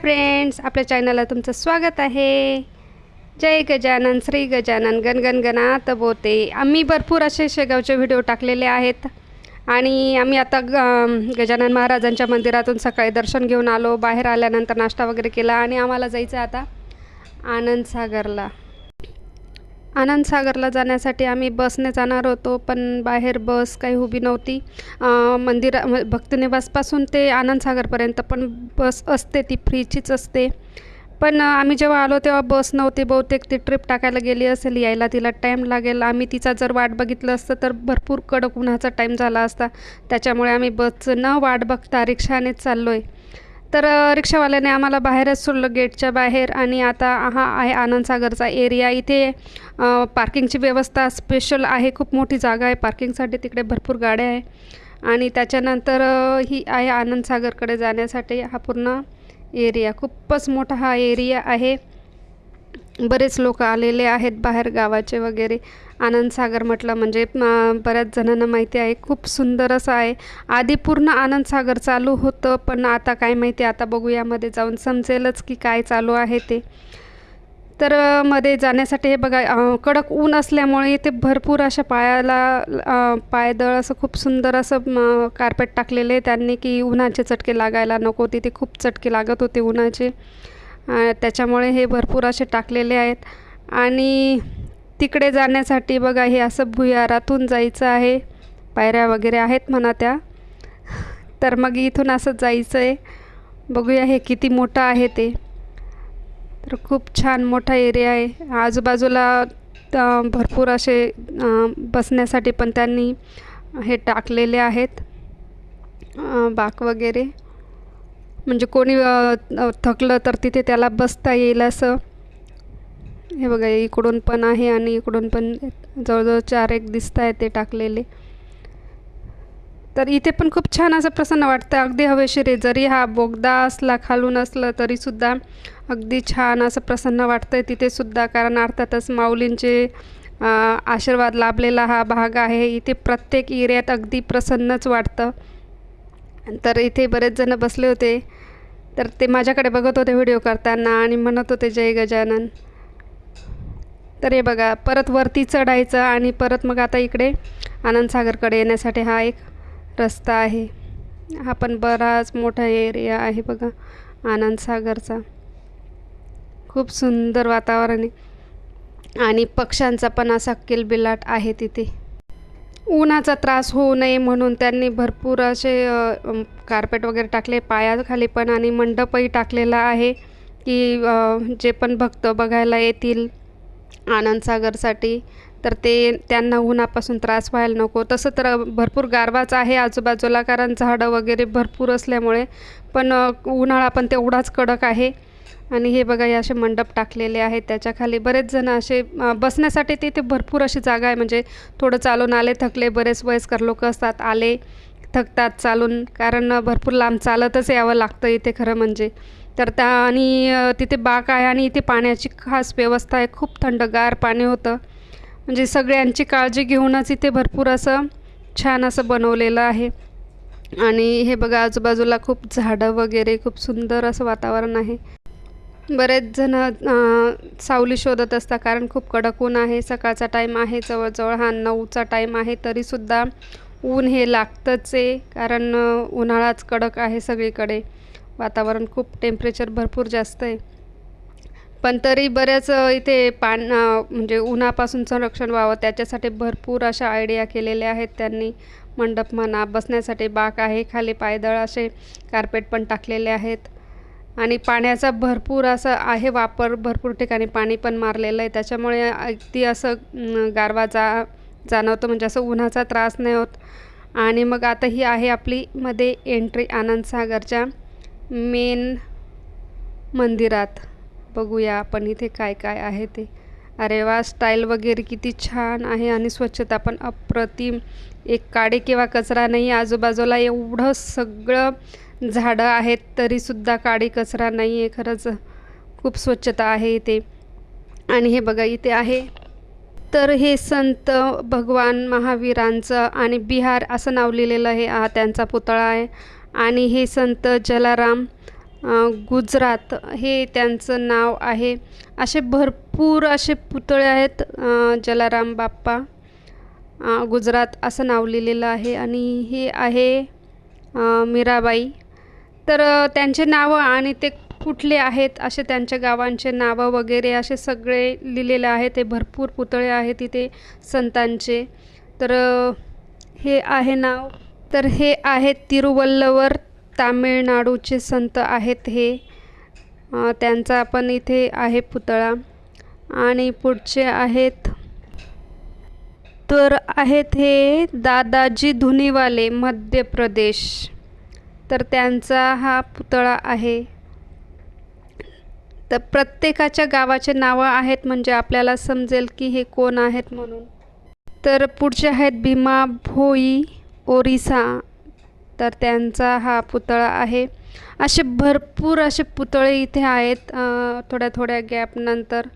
Friends आपल्या चॅनलला तुमचं स्वागत आहे. जय गजानन श्री गजानन गणगण गणात बोते. आम्ही भरपूर असे शेगावचे व्हिडिओ टाकलेले आहेत. आणि आम्ही आता ग गजानन महाराजांच्या मंदिरातून सकाळी दर्शन घेऊन आलो. बाहेर आल्यानंतर नाश्ता वगैरे केला आणि आम्हाला जायचं आहे आता आनंदसागरला आनंदसागरला जाण्यासाठी आम्ही बसने जाणार होतो पण बाहेर बस काही उभी नव्हती. मंदिरा भक्तनिवासपासून ते आनंदसागरपर्यंत पण बस असते ती फ्रीचीच असते. पण आम्ही जेव्हा आलो तेव्हा बस नव्हती बहुतेक ती ट्रिप टाकायला गेली असेल यायला तिला टाईम लागेल. आम्ही तिचा जर वाट बघितलं असतं तर भरपूर कडक उन्हाचा टाईम झाला असता. त्याच्यामुळे आम्ही बसचं न वाट बघता रिक्षानेच चाललो आहे तर रिक्षावाल्याने आम्हाला बाहेरच सोडलं गेटच्या बाहेर आणि आता हा आहे आनंदसागरचा एरिया. इथे पार्किंगची व्यवस्था स्पेशल आहे. खूप मोठी जागा आहे. पार्किंगसाठी तिकडे भरपूर गाड्या आहे. आणि त्याच्यानंतर ही आहे आनंदसागरकडे जाण्यासाठी हा पूर्ण एरिया. खूपच मोठा हा एरिया आहे. बरेच लोक आलेले आहेत बाहेर गावाचे वगैरे. आनंदसागर म्हटलं म्हणजे बऱ्याच जणांना माहिती आहे खूप सुंदर असं आहे. आधी पूर्ण आनंदसागर चालू होतं पण आता काय माहिती आता बघू यामध्ये जाऊन समजेलच की काय चालू आहे ते. तर मध्ये जाण्यासाठी हे बघा कडक ऊन असल्यामुळे इथे भरपूर अशा पायाला पायदळ असं खूप सुंदर असं कार्पेट टाकलेले आहे त्यांनी की उन्हाचे चटके लागायला नको तिथे खूप चटके लागत होते उन्हाचे. त्याच्यामुळे हे भरपूर असे टाकलेले आहेत. आणि तिकडे जाण्यासाठी बघा हे असं भुयारातून जायचं आहे. पायऱ्या वगैरे आहेत म्हणा त्या. तर मग इथून असं जायचं आहे बघूया हे किती मोठं आहे ते. तर खूप छान मोठा एरिया आहे. आजूबाजूला भरपूर असे बसण्यासाठी पण त्यांनी हे टाकलेले आहेत. बाक वगैरे. म्हणजे कोणी थकलं तर तिथे त्याला बसता येईल असं. हे बघा इकडून पण आहे आणि इकडून पण जवळजवळ चार एक दिसत आहेत ते टाकलेले. तर इथे पण खूप छान असं प्रसन्न वाटतं. अगदी हवेशीर आहे. जरी हा बोगदा असला खालून असलं तरीसुद्धा अगदी छान असं प्रसन्न वाटतं आहे तिथेसुद्धा कारण अर्थातच माऊलींचे आशीर्वाद लाभलेला हा भाग आहे. इथे प्रत्येक एरियात अगदी प्रसन्नच वाटतं. तर इथे बरेच जण बसले होते. तर ते माझ्याकडे बघत होते व्हिडिओ करताना आणि म्हणत होते जय गजानन. तर हे बघा परत वरती चढायचं आणि परत मग आता इकडे आनंदसागरकडे येण्यासाठी हा एक रस्ता आहे. हा पण बराच मोठा एरिया आहे बघा आनंदसागरचा खूप सुंदर वातावरण आहे. आणि पक्ष्यांचा पण असा किलबिलाट आहे तिथे. उन्हाचा त्रास होऊ नये म्हणून त्यांनी भरपूर असे कार्पेट वगैरे टाकले पायाखाली पण आणि मंडपही टाकलेला आहे की जे पण भक्त बघायला येतील. आनंदसागरसाठी तर ते त्यांना उन्हापासून त्रास व्हायला नको. तसं तर भरपूर गारवाच आहे आजूबाजूला कारण झाडं वगैरे भरपूर असल्यामुळे पण उन्हाळा पण तेवढाच कडक आहे. आणि हे बघा हे असे मंडप टाकलेले आहेत त्याच्याखाली बरेच जण असे बसण्यासाठी तिथे भरपूर अशी जागा आहे. म्हणजे थोडं चालून आले थकले बरेच वयस्कर लोक असतात आले थकतात चालून कारण भरपूर लांब चालतच यावं लागतं इथे खरं म्हणजे. तर त्या आणि तिथे बाग आहे आणि इथे पाण्याची खास व्यवस्था आहे. खूप थंडगार पाणी होतं. म्हणजे सगळ्यांची काळजी घेऊनच इथे भरपूर असं छान असं बनवलेलं आहे. आणि हे बघा आजूबाजूला खूप झाडं वगैरे खूप सुंदर असं वातावरण आहे. बरेच जण सावली शोधत असतात कारण खूप कडक ऊन आहे. सकाळचा टाईम आहे जवळजवळ हा नऊचा टाईम आहे तरीसुद्धा ऊन हे लागतंच आहे. कारण उन्हाळाच कडक आहे सगळीकडे. वातावरण खूप टेम्परेचर भरपूर जास्त आहे. पण तरी बऱ्याच इथे पान म्हणजे उन्हापासून संरक्षण व्हावं त्याच्यासाठी भरपूर अशा आयडिया केलेल्या आहेत त्यांनी. मंडप म्हणा बसण्यासाठी बाक आहे खाली पायदळ असे कार्पेट पण टाकलेले आहेत. आणि पाण्याचा भरपूर असं आहे वापर भरपूर ठिकाणी पाणी पण मारलेलं आहे. त्याच्यामुळे अगदी असं गारवा जा जाणवतो म्हणजे असं उन्हाचा त्रास नाही होत. आणि मग आता ही आहे आपली मध्ये एंट्री आनंदसागरच्या मेन मंदिरात. बघूया आपण इथे काय काय आहे ते. अरे वा स्टाईल वगैरे किती छान आहे आणि स्वच्छता पण अप्रतिम. एक काडे किंवा कचरा नाही आजूबाजूला एवढं सगळं झाडं आहेत तरीसुद्धा काळी कचरा नाही आहे खरंच खूप स्वच्छता आहे इथे. आणि हे बघा इथे आहे. तर हे संत भगवान महावीरांचं आणि बिहार असं नाव लिहिलेलं आहे. हा त्यांचा पुतळा आहे. आणि हे संत जलाराम गुजरात हे त्यांचं नाव आहे. असे भरपूर असे पुतळे आहेत जलाराम बाप्पा गुजरात असं नाव लिहिलेलं आहे. आणि हे आहे मीराबाई. तर त्यांचे नावं आणि ते कुठले आहेत असे त्यांच्या गावांचे नावं वगैरे असे सगळे लिहिलेले आहेत. ते भरपूर पुतळे आहेत तिथे संतांचे. तर हे आहे नाव. तर हे आहेत तिरुवल्लवर तामिळनाडूचे संत आहेत हे. त्यांचा पण इथे आहे पुतळा. आणि पुढचे आहेत तर आहेत हे दादाजी धुनीवाले मध्य प्रदेश. तर त्यांचा हा पुतळा आहे. तर प्रत्येकाच्या गावाचे नावं आहेत म्हणजे आपल्याला समजेल की हे कोण आहेत म्हणून. तर पुढचे आहेत भीमा भोई ओरिसा तर त्यांचा हा पुतळा आहे. असे भरपूर असे पुतळे इथे आहेत थोड्या थोड्या गॅपनंतर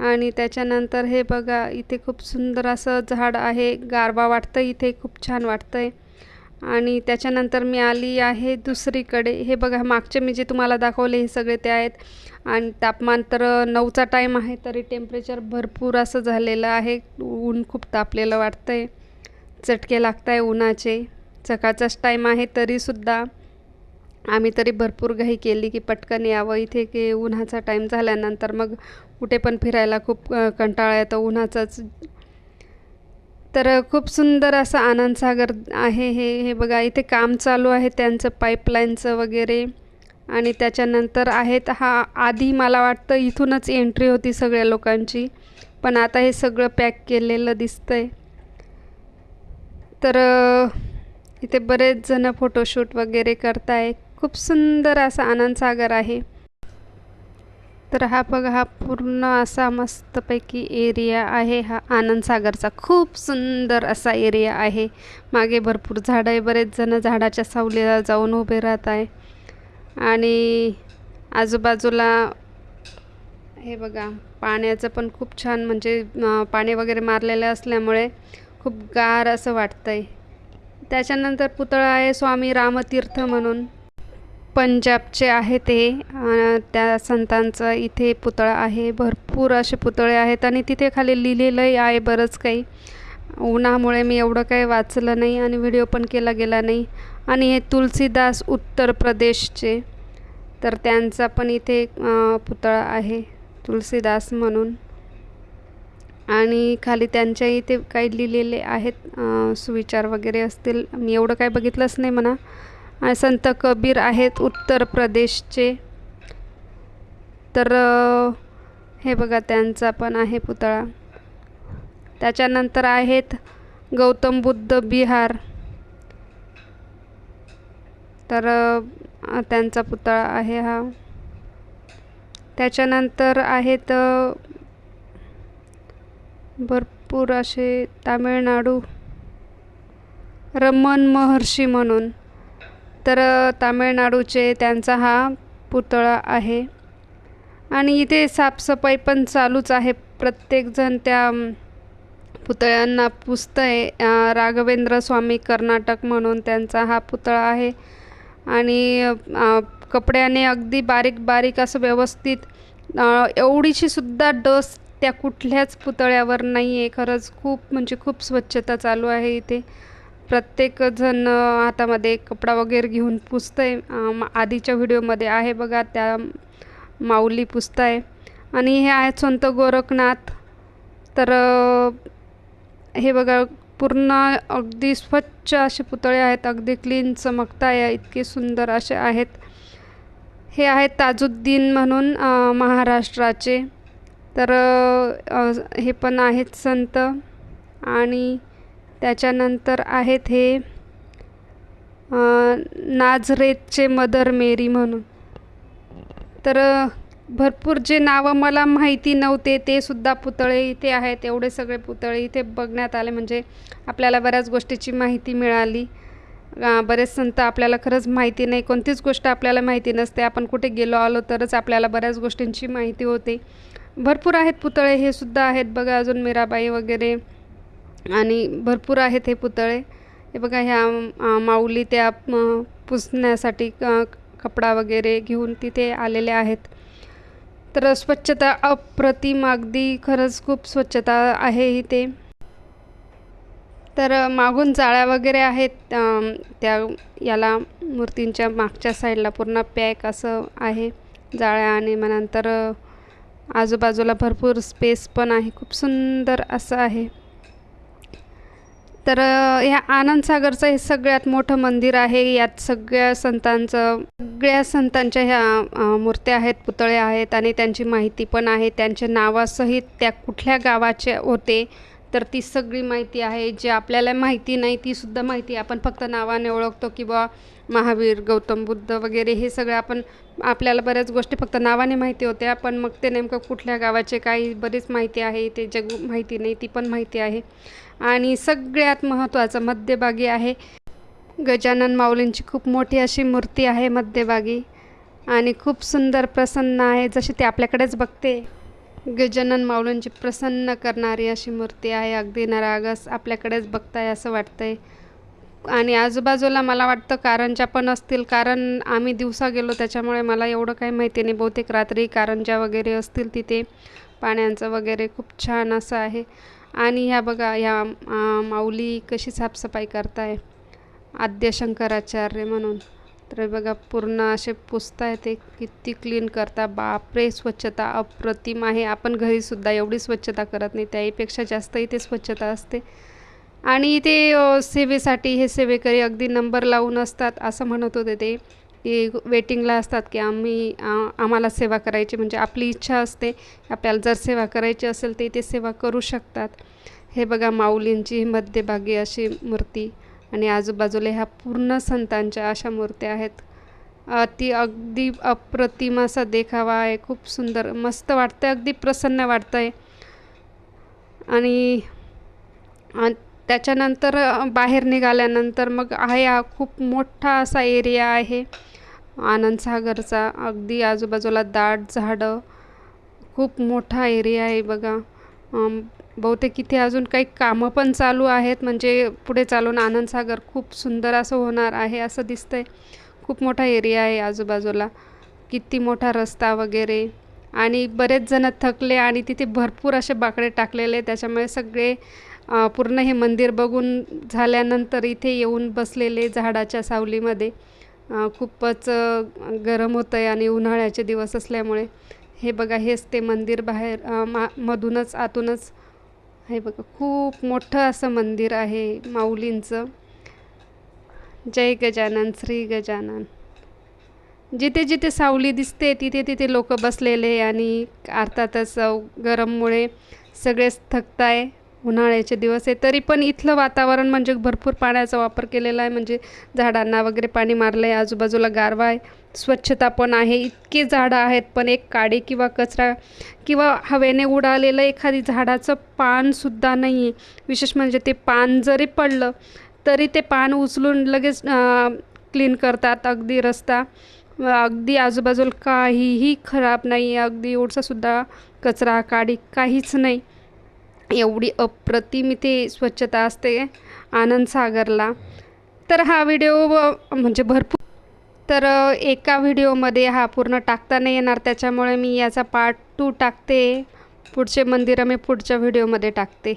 आणि त्याच्यानंतर हे बघा इथे खूप सुंदर असं झाड आहे. गारवा वाटतं इथे खूप छान वाटतं आहे आणि त्याच्यानंतर मी आली आहे दुसरीकडे. हे बघा मागचे मी जे तुम्हाला दाखवले हे सगळे ते आहेत. आणि तापमान तर नऊचा टाईम आहे तरी टेम्परेचर भरपूर असं झालेलं आहे. ऊन खूप तापलेलं वाटतं आहे चटके लागत आहे उन्हाचे. सकाळचाच टाईम आहे तरीसुद्धा. आम्ही तरी भरपूर घाई केली की पटकन यावं. इथे की उन्हाचा टाईम झाल्यानंतर मग कुठे पण फिरायला खूप कंटाळा येतो उन्हाचाच. तर खूप सुंदर असं आनंदसागर आहे हे. हे बघा इथे काम चालू आहे त्यांचं पाईपलाईनचं वगैरे. आणि त्याच्यानंतर आहेत हा आधी मला वाटतं इथूनच एंट्री होती सगळ्या लोकांची. पण आता हे सगळं पॅक केलेलं दिसतं आहे तर इथे बरेच जण फोटोशूट वगैरे करताय खूप सुंदर असा आनंदसागर आहे. तर हा बघा हा पूर्ण असा मस्तपैकी एरिया आहे. हा आनंदसागरचा खूप सुंदर असा एरिया आहे. मागे भरपूर झाडं आहे. बरेच जण झाडाच्या सावलीला जाऊन उभे राहत आहे. आणि आजूबाजूला हे बघा पाण्याचं पण खूप छान म्हणजे पाणी वगैरे मारलेलं असल्यामुळे खूप गार असं वाटतं आहे त्याच्यानंतर पुतळा आहे स्वामी रामतीर्थ म्हणून. पंजाबचे आहे ते. त्या संतांचा इथे पुतळा आहे. भरपूर असे पुतळे आहेत आणि तिथे खाली लिहिलेलंही आहे बरंच काही. उन्हामुळे मी एवढं काही वाचलं नाही आणि व्हिडिओ पण केला गेला नाही. आणि हे तुलसीदास उत्तर प्रदेशचे. तर त्यांचा पण इथे पुतळा आहे. तुलसीदास म्हणून. आणि खाली त्यांच्या इथे काही लिहिलेले आहेत सुविचार वगैरे असतील. मी एवढं काही बघितलंच नाही म्हणा. आणि संत कबीर आहेत उत्तर प्रदेशचे. तर हे बघा त्यांचा पण आहे पुतळा. त्याच्यानंतर आहेत गौतम बुद्ध बिहार. तर त्यांचा पुतळा आहे हा. त्याच्यानंतर आहेत भरपूर असे तामिळनाडू रमन महर्षी म्हणून. तर तामिळनाडूचे त्यांचा हा पुतळा आहे. आणि इथे साफसफाई पण चालूच आहे. प्रत्येकजण त्या पुतळ्यांना पुजतं आहे राघवेंद्र स्वामी कर्नाटक म्हणून त्यांचा हा पुतळा आहे. आणि कपड्याने अगदी बारीक बारीक असं व्यवस्थित एवढीशी सुद्धा डस त्या कुठल्याच पुतळ्यावर नाही आहे खरंच खूप म्हणजे खूप स्वच्छता चालू आहे इथे. प्रत्येकजण हातामध्ये कपडा वगैरे घेऊन पुसतं आहे आधीच्या व्हिडिओमध्ये आहे बघा त्या माऊली पुसत आहे आणि हे आहेत संत गोरखनाथ. तर हे बघा पूर्ण अगदी स्वच्छ असे पुतळे आहेत. अगदी क्लीन चमकताय. इतके सुंदर असे आहेत. हे आहेत ताजुद्दीन म्हणून महाराष्ट्राचे. तर हे पण आहेत संत आणि त्याच्यानंतर आहेत हे नाझरेतचे मदर मेरी म्हणून. तर भरपूर जे नावं मला माहिती नव्हते ते सुद्धा पुतळे इथे आहेत एवढे सगळे पुतळे इथे बघण्यात आले. म्हणजे आपल्याला बऱ्याच गोष्टीची माहिती मिळाली. बरेच संत आपल्याला खरंच माहिती नाही कोणतीच गोष्ट आपल्याला माहिती नसते. आपण कुठे गेलो आलो तरच आपल्याला बऱ्याच गोष्टींची माहिती होते. भरपूर आहेत पुतळे हे सुद्धा आहेत बघा अजून मीराबाई वगैरे. आणि भरपूर आहेत हे पुतळे. हे बघा ह्या माऊली त्या पुसण्यासाठी कपडा वगैरे घेऊन तिथे आलेले आहेत. तर स्वच्छता अप्रतिम अगदी खरंच खूप स्वच्छता आहे इथे. तर मागून जाळ्या वगैरे आहेत. त्या याला मूर्तींच्या मागच्या साईडला पूर्ण पॅक असं आहे. जाळ्या आणि मग नंतर आजूबाजूला भरपूर स्पेस पण आहे. खूप सुंदर असं आहे. तर ह्या आनंदसागरचं हे सगळ्यात मोठं मंदिर आहे. यात सगळ्या संतांचं सगळ्या संतांच्या ह्या मूर्त्या आहेत पुतळे आहेत आणि त्यांची माहिती पण आहे. त्यांच्या नावासहित त्या कुठल्या गावाचे होते तर ती सगळी माहिती आहे. जे आपल्याला माहिती नाही तीसुद्धा माहिती आपण फक्त नावाने ओळखतो की बुवा महावीर गौतम बुद्ध वगैरे हे सगळं आपण आपल्याला बऱ्याच गोष्टी फक्त नावाने माहिती होत्या पण मग ते नेमकं कुठल्या गावाचे काही बरीच माहिती आहे ते जग माहिती नाही ती पण माहिती आहे. आणि सगळ्यात महत्त्वाचं मध्यभागी आहे गजानन माऊलींची खूप मोठी अशी मूर्ती आहे मध्यभागी. आणि खूप सुंदर प्रसन्न आहे जशी ते आपल्याकडेच बघते. गजानन माऊलींची प्रसन्न करणारी अशी मूर्ती आहे अगदी नरागस आपल्याकडेच बघताय असं वाटतंय. आणि आजूबाजूला मला वाटतं कारंजा पण असतील. कारण आम्ही दिवसा गेलो त्याच्यामुळे मला एवढं काही माहिती नाही. बहुतेक रात्री कारंजा वगैरे असतील तिथे. पाण्याचं वगैरे खूप छान असं आहे. आणि ह्या बघा ह्या माऊली कशी साफसफाई करताय. आद्य शंकराचार्य म्हणून. तर बघा पूर्ण असे पुसताय ते. किती क्लीन करता. बापरे स्वच्छता अप्रतिम आहे. आपण घरीसुद्धा एवढी स्वच्छता करत नाही. त्याहीपेक्षा जास्त इथे स्वच्छता असते. आणि ते सेवेसाठी हे सेवेकरी अगदी नंबर लावून असतात असं म्हणत होते ते. की वेटिंगला असतात की आम्ही आम्हाला सेवा करायची म्हणजे आपली इच्छा असते. आपल्याला जर सेवा करायची असेल तर ते सेवा करू शकतात. हे बघा माऊलींची मध्यभागी अशी मूर्ती आणि आजूबाजूला ह्या पूर्ण संतांच्या अशा मूर्त्या आहेत. अति अगदी अप्रतिम असा देखावा आहे. खूप सुंदर मस्त वाटतं अगदी प्रसन्न वाटतं आहे आणि त्याच्यानंतर बाहेर निघाल्यानंतर मग आहे हा खूप मोठा असा एरिया आहे. आनंदसागरचा अगदी आजूबाजूला दाट झाडं. खूप मोठा एरिया आहे बघा. बहुतेक इथे अजून काही कामं पण चालू आहेत. म्हणजे पुढे चालून आनंदसागर खूप सुंदर असं होणार आहे असं दिसतंय. खूप मोठा एरिया आहे आजूबाजूला. किती मोठा रस्ता वगैरे. आणि बरेच जण थकले आणि तिथे भरपूर असे बाकडे टाकलेले त्याच्यामुळे सगळे पूर्ण हे मंदिर बघून झाल्यानंतर इथे येऊन बसलेले झाडाच्या सावलीमध्ये. खूपच गरम होतं आहे आणि उन्हाळ्याचे दिवस असल्यामुळे. हे बघा हेच ते मंदिर बाहेर मा मधूनच आतूनच. हे बघा खूप मोठं असं मंदिर आहे माऊलींचं. जय गजानन श्री गजानन. जिथे जिथे सावली दिसते तिथे तिथे लोक बसलेले आणि अर्थातच गरममुळे सगळेच थकताय. उन्हाळ्याचे दिवस आहे. तरी पण इथलं वातावरण म्हणजे भरपूर पाण्याचा वापर केलेला आहे. म्हणजे झाडांना वगैरे पाणी मारलं आहे आजूबाजूला गारवा आहे. स्वच्छता पण आहे. इतकी झाडं आहेत पण एक काडी किंवा कचरा किंवा हवेने उडालेलं एखादी झाडाचं पानसुद्धा नाही आहे. विशेष म्हणजे ते पान जरी पडलं तरी ते पान उचलून लगेच क्लीन करतात. अगदी रस्ता अगदी आजूबाजूला काहीही खराब नाही आहे. अगदी एवढसासुद्धा कचरा काडी काहीच नाही. एवढी अप्रतिम इथे स्वच्छता असते आनंद सागरला. तर हा व्हिडिओ म्हणजे भरपूर तर एका व्हिडिओमध्ये हा पूर्ण टाकता नाही येणार. त्याच्यामुळे मी याचा पार्ट टू टाकते. पुढचे मंदिरं मी पुढच्या व्हिडिओमध्ये टाकते.